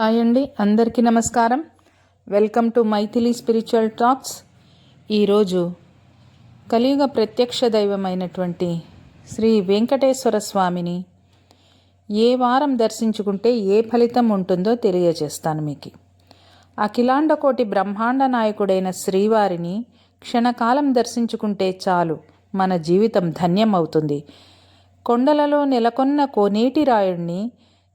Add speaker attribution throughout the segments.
Speaker 1: Hi అండి అందరికీ నమస్కారం. Welcome to Maithili spiritual talks. ఈరోజు కలియుగ ప్రత్యక్ష దైవమైనటువంటి శ్రీ వెంకటేశ్వర స్వామిని ఏ వారం దర్శించుకుంటే ఏ ఫలితం ఉంటుందో తెలియజేస్తాను మీకు. అఖిలాండకోటి బ్రహ్మాండ నాయకుడైన శ్రీవారిని క్షణకాలం దర్శించుకుంటే చాలు మన జీవితం ధన్యం అవుతుంది కొండలలో నెలకొన్న కోనేటి రాయుడిని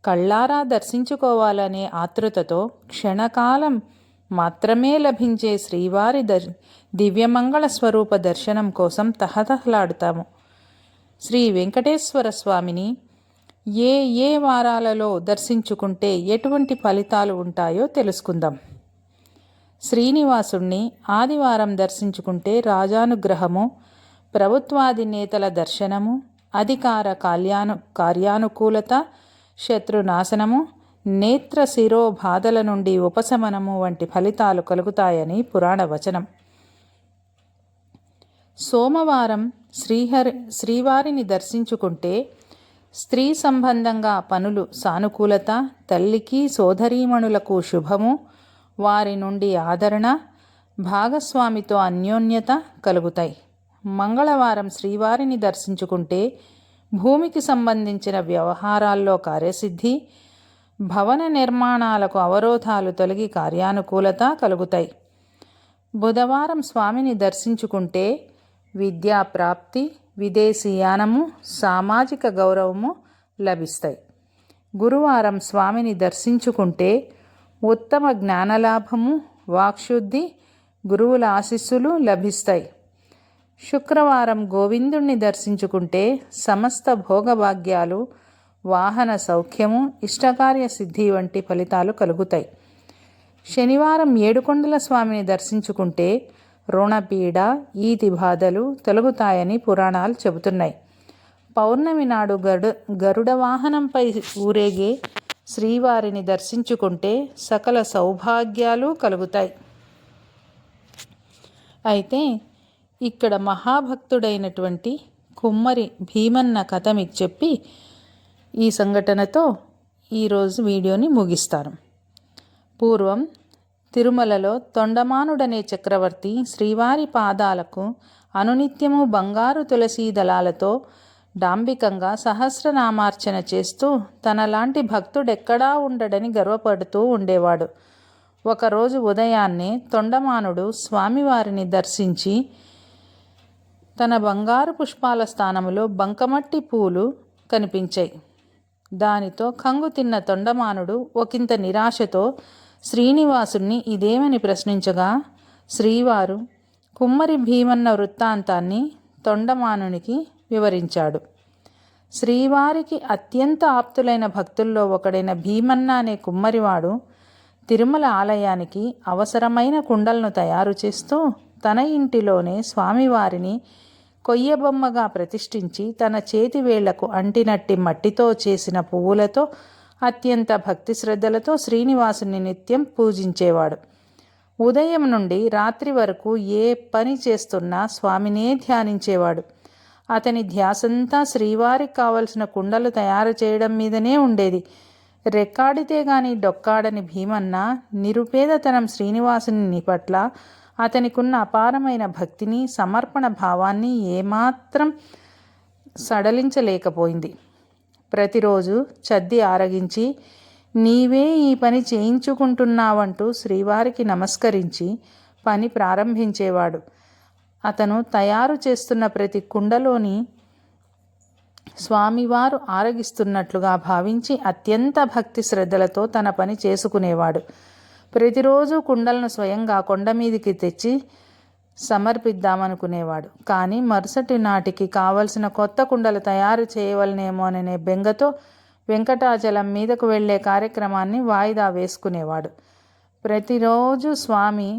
Speaker 1: కళ్ళారా దర్శించుకోవాలనే ఆతృతతో క్షణకాలం మాత్రమే లభించే శ్రీవారి దర్ దివ్యమంగళ స్వరూప దర్శనం కోసం తహతహలాడుతాము. శ్రీ వెంకటేశ్వర స్వామిని ఏ ఏ వారాలలో దర్శించుకుంటే ఎటువంటి ఫలితాలు ఉంటాయో తెలుసుకుందాం. శ్రీనివాసుణ్ణి ఆదివారం దర్శించుకుంటే రాజానుగ్రహము ప్రభుత్వాధినేతల దర్శనము అధికార కళ్యాణు కార్యానుకూలత శత్రునాశనము నేత్ర శిరో బాధల నుండి ఉపశమనము వంటి ఫలితాలు కలుగుతాయని పురాణ వచనం. సోమవారం శ్రీహరి శ్రీవారిని దర్శించుకుంటే స్త్రీ సంబంధంగా పనులు సానుకూలత తల్లికి సోదరీమణులకు శుభము వారి నుండి ఆదరణ భాగస్వామితో అన్యోన్యత కలుగుతాయి. మంగళవారం శ్రీవారిని దర్శించుకుంటే భూమికి సంబంధించిన వ్యవహారాల్లో కార్యసిద్ధి భవన నిర్మాణాలకు అవరోధాలు తొలగి కార్యానుకూలత కలుగుతాయి. బుధవారం స్వామిని దర్శించుకుంటే విద్యా ప్రాప్తి విదేశీయానము సామాజిక గౌరవము లభిస్తాయి. గురువారం స్వామిని దర్శించుకుంటే ఉత్తమ జ్ఞానలాభము వాక్శుద్ధి గురువుల ఆశీస్సులు లభిస్తాయి. శుక్రవారం గోవిందుణ్ణి దర్శించుకుంటే సమస్త భోగభాగ్యాలు వాహన సౌఖ్యము ఇష్టకార్య సిద్ధి వంటి ఫలితాలు కలుగుతాయి. శనివారం ఏడుకొండల స్వామిని దర్శించుకుంటే రుణపీడ ఈతి బాధలు తొలగుతాయని పురాణాలు చెబుతున్నాయి. పౌర్ణమి నాడు గరుడ గరుడ వాహనంపై ఊరేగే శ్రీవారిని దర్శించుకుంటే సకల సౌభాగ్యాలు కలుగుతాయి. అయితే ఇక్కడ మహాభక్తుడైనటువంటి కుమ్మరి భీమన్న కథ మీకు చెప్పి ఈ సంఘటనతో ఈరోజు వీడియోని ముగిస్తాను. పూర్వం తిరుమలలో తొండమానుడనే చక్రవర్తి శ్రీవారి పాదాలకు అనునిత్యము బంగారు తులసీ దళాలతో డాంబికంగా సహస్రనామార్చన చేస్తూ తనలాంటి భక్తుడెక్కడా ఉండడని గర్వపడుతూ ఉండేవాడు. ఒకరోజు ఉదయాన్నే తొండమానుడు స్వామివారిని దర్శించి తన బంగారు పుష్పాల స్థానములో బంకమట్టి పూలు కనిపించాయి. దానితో కంగు తిన్న తొండమానుడు ఒకంత నిరాశతో శ్రీనివాసుణ్ణి ఇదేమని ప్రశ్నించగా? శ్రీవారు కుమ్మరి భీమన్న వృత్తాంతాన్ని తొండమానునికి వివరించాడు. శ్రీవారికి అత్యంత ఆప్తులైన భక్తుల్లో ఒకడైన భీమన్న అనే కుమ్మరివాడు తిరుమల ఆలయానికి అవసరమైన కుండలను తయారు చేస్తూ తన ఇంటిలోనే స్వామివారిని కొయ్యబొమ్మగా ప్రతిష్ఠించి తన చేతి వేళ్ళకు అంటినట్టి మట్టితో చేసిన పువ్వులతో అత్యంత భక్తి శ్రద్ధలతో శ్రీనివాసుని నిత్యం పూజించేవాడు. ఉదయం నుండి రాత్రి వరకు ఏ పని చేస్తున్నా స్వామినే ధ్యానించేవాడు. అతని ధ్యాసంతా శ్రీవారికి కావలసిన కుండలు తయారు చేయడం మీదనే ఉండేది. రెక్కాడితే గాని డొక్కాడని భీమన్న నిరుపేదతనం శ్రీనివాసుని పట్ల అతనికున్న అపారమైన భక్తిని సమర్పణ భావాన్ని ఏమాత్రం సడలించలేకపోయింది. ప్రతిరోజు చద్ది ఆరగించి నీవే ఈ పని చేయించుకుంటున్నావంటూ శ్రీవారికి నమస్కరించి పని ప్రారంభించేవాడు. అతను తయారు చేస్తున్న ప్రతి కుండలోని స్వామివారు ఆరగిస్తున్నట్లుగా భావించి అత్యంత భక్తి శ్రద్ధలతో తన పని చేసుకునేవాడు. ప్రతిరోజు కుండలను స్వయంగా కొండ మీదికి తెచ్చి సమర్పిద్దామనుకునేవాడు. కానీ మరుసటి నాటికి కావలసిన కొత్త కుండలు తయారు చేయవలనేమోననే బెంగతో వెంకటాచలం మీదకు వెళ్ళే కార్యక్రమాన్ని వాయిదా వేసుకునేవాడు. ప్రతిరోజు స్వామి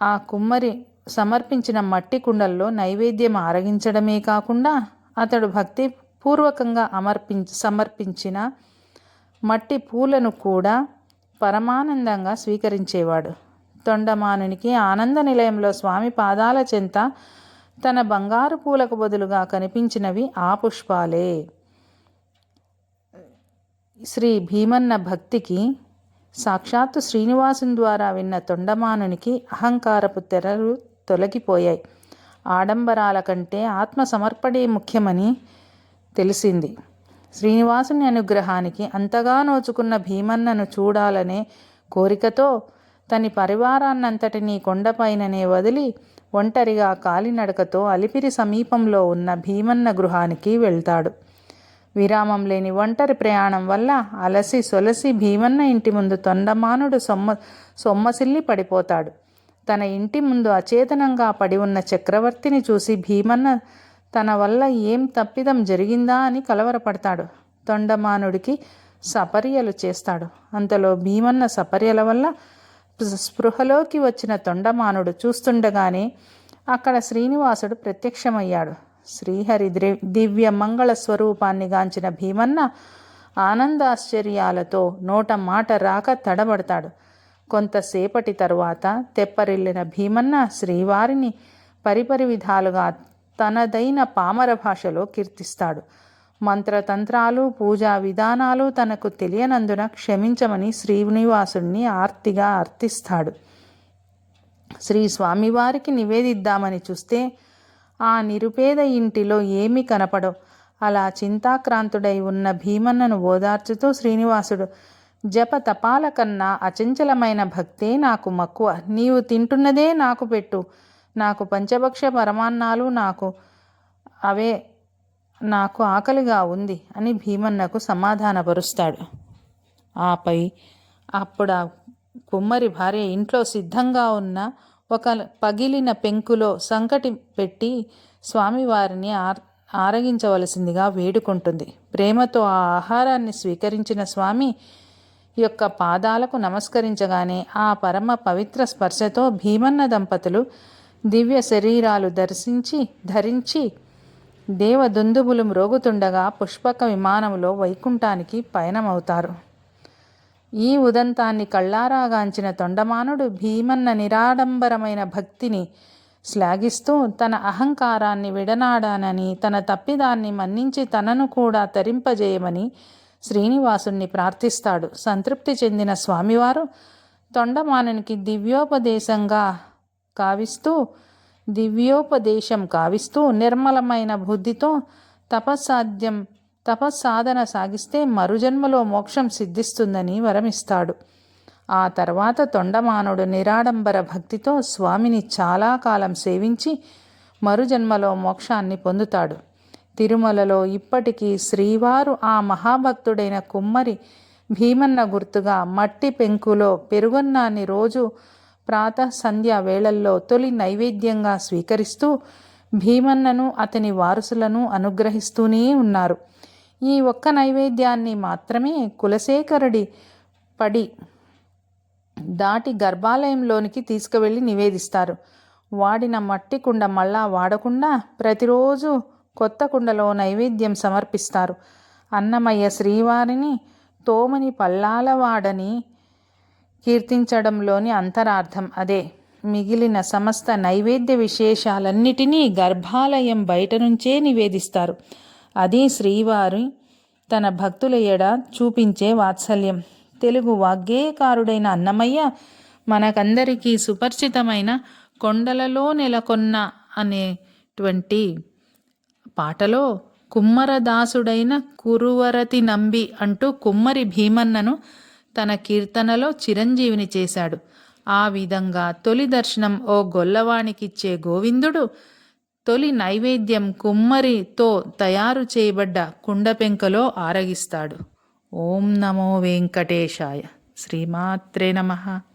Speaker 1: ఆ కుమ్మరి సమర్పించిన మట్టి కుండల్లో నైవేద్యం ఆరగించడమే కాకుండా అతడు భక్తి పూర్వకంగా అమర్పించ సమర్పించిన మట్టి పూలను కూడా పరమానందంగా స్వీకరించేవాడు. తొండమానునికి ఆనంద నిలయంలో స్వామి పాదాల చెంత తన బంగారు పూలకు బదులుగా కనిపించినవి ఆ పుష్పాలే. శ్రీ భీమన్న భక్తికి సాక్షాత్తు శ్రీనివాసుని ద్వారా విన్న తొండమానునికి అహంకారపు తెరలు తొలగిపోయాయి. ఆడంబరాల కంటే ఆత్మ సమర్పణే ముఖ్యమని తెలిసింది. శ్రీనివాసుని అనుగ్రహానికి అంతగా నోచుకున్న భీమన్నను చూడాలనే కోరికతో తన పరివారాన్నంతటినీ కొండపైననే వదిలి ఒంటరిగా కాలినడకతో అలిపిరి సమీపంలో ఉన్న భీమన్న గృహానికి వెళ్తాడు. విరామం లేని ఒంటరి ప్రయాణం వల్ల అలసి సొలసి భీమన్న ఇంటి ముందు తొండమానుడు సొమ్మ సొమ్మసిల్లి పడిపోతాడు. తన ఇంటి ముందు అచేతనంగా పడి ఉన్న చక్రవర్తిని చూసి భీమన్న తన వల్ల ఏం తప్పిదం జరిగిందా అని కలవరపడతాడు. తొండమానుడికి సపర్యలు చేస్తాడు. అంతలో భీమన్న సపర్యల వల్ల స్పృహలోకి వచ్చిన తొండమానుడు చూస్తుండగానే అక్కడ శ్రీనివాసుడు ప్రత్యక్షమయ్యాడు. శ్రీహరి దివ్య మంగళ స్వరూపాన్ని గాంచిన భీమన్న ఆనందాశ్చర్యాలతో నోట మాట రాక తడబడతాడు. కొంతసేపటి తరువాత తెప్పరిల్లిన భీమన్న శ్రీవారిని పరిపరి విధాలుగా తనదైన పామర భాషలో కీర్తిస్తాడు. మంత్రతంత్రాలు పూజా విధానాలు తనకు తెలియనందున క్షమించమని శ్రీనివాసుణ్ణి ఆర్తిగా అర్థిస్తాడు శ్రీ స్వామివారికి నివేదిద్దామని చూస్తే ఆ నిరుపేద ఇంటిలో ఏమీ కనపడవు. అలా చింతాక్రాంతుడై ఉన్న భీమన్నను ఓదార్చుతూ శ్రీనివాసుడు జప తపాల కన్నా అచంచలమైన భక్తే నాకు మక్కువ. నీవు తింటున్నదే నాకు పెట్టు. నాకు పంచభక్ష పరమాన్నాలు నాకు అవే నాకు ఆకలిగా ఉంది అని భీమన్నకు సమాధానపరుస్తాడు. ఆపై అప్పుడు ఆ కుమ్మరి భార్య ఇంట్లో సిద్ధంగా ఉన్న ఒక పగిలిన పెంకులో సంకటి పెట్టి స్వామివారిని ఆర్ ఆరగించవలసిందిగా వేడుకుంటుంది. ప్రేమతో ఆ ఆహారాన్ని స్వీకరించిన స్వామి యొక్క పాదాలకు నమస్కరించగానే ఆ పరమ పవిత్ర స్పర్శతో భీమన్న దంపతులు దివ్య శరీరాలు దర్శించి ధరించి దేవదుందుబులు మ్రోగుతుండగా పుష్పక విమానంలో వైకుంఠానికి పయనమవుతారు. ఈ ఉదంతాన్ని కళ్ళారాగాంచిన తొండమానుడు భీమన్న నిరాడంబరమైన భక్తిని శ్లాఘిస్తూ తన అహంకారాన్ని విడనాడానని తన తప్పిదాన్ని మన్నించి తనను కూడా తరింపజేయమని శ్రీనివాసుణ్ణి ప్రార్థిస్తాడు. సంతృప్తి చెందిన స్వామివారు తొండమానునికి దివ్యోపదేశంగా కావిస్తూ దివ్యోపదేశం కావిస్తూ నిర్మలమైన బుద్ధితో తపస్సాధ్యం తపస్సాధన సాగిస్తే మరుజన్మలో మోక్షం సిద్ధిస్తుందని వరమిస్తాడు. ఆ తర్వాత తొండమానుడు నిరాడంబర భక్తితో స్వామిని చాలా కాలం సేవించి మరుజన్మలో మోక్షాన్ని పొందుతాడు. తిరుమలలో ఇప్పటికీ శ్రీవారు ఆ మహాభక్తుడైన కుమ్మరి భీమన్న గుర్తుగా మట్టి పెంకులో పెరుగన్నాన్ని రోజు ప్రాత సంధ్య వేళల్లో తొలి నైవేద్యంగా స్వీకరిస్తూ భీమన్నను అతని వారసులను అనుగ్రహిస్తూనే ఉన్నారు. ఈ ఒక్క నైవేద్యాన్ని మాత్రమే కులశేఖరుడి పడి దాటి గర్భాలయంలోనికి తీసుకువెళ్ళి నివేదిస్తారు. వాడిన మట్టి కుండ మళ్ళా వాడకుండా ప్రతిరోజు కొత్త కుండలో నైవేద్యం సమర్పిస్తారు. అన్నమయ్య శ్రీవారిని తోమని పల్లాలవాడని కీర్తించడంలోని అంతరార్థం అదే. మిగిలిన సమస్త నైవేద్య విశేషాలన్నిటినీ గర్భాలయం బయట నుంచే నివేదిస్తారు. అది శ్రీవారి తన భక్తుల ఎడ చూపించే వాత్సల్యం. తెలుగు వాగ్గేయకారుడైన అన్నమయ్య మనకందరికీ సుపరిచితమైన కొండలలో నెలకొన్న అనేటువంటి పాటలో కుమ్మరదాసుడైన కురువరతి నంబి అంటూ కుమ్మరి భీమన్నను తన కీర్తనలో చిరంజీవిని చేశాడు. ఆ విధంగా తొలి దర్శనం ఓ గొల్లవాణికిచ్చే గోవిందుడు తొలి నైవేద్యం కుమ్మరితో తయారు చేయబడ్డ కుండపెంకలో ఆరగిస్తాడు. ఓం నమో వెంకటేశాయ. శ్రీమాత్రే నమః.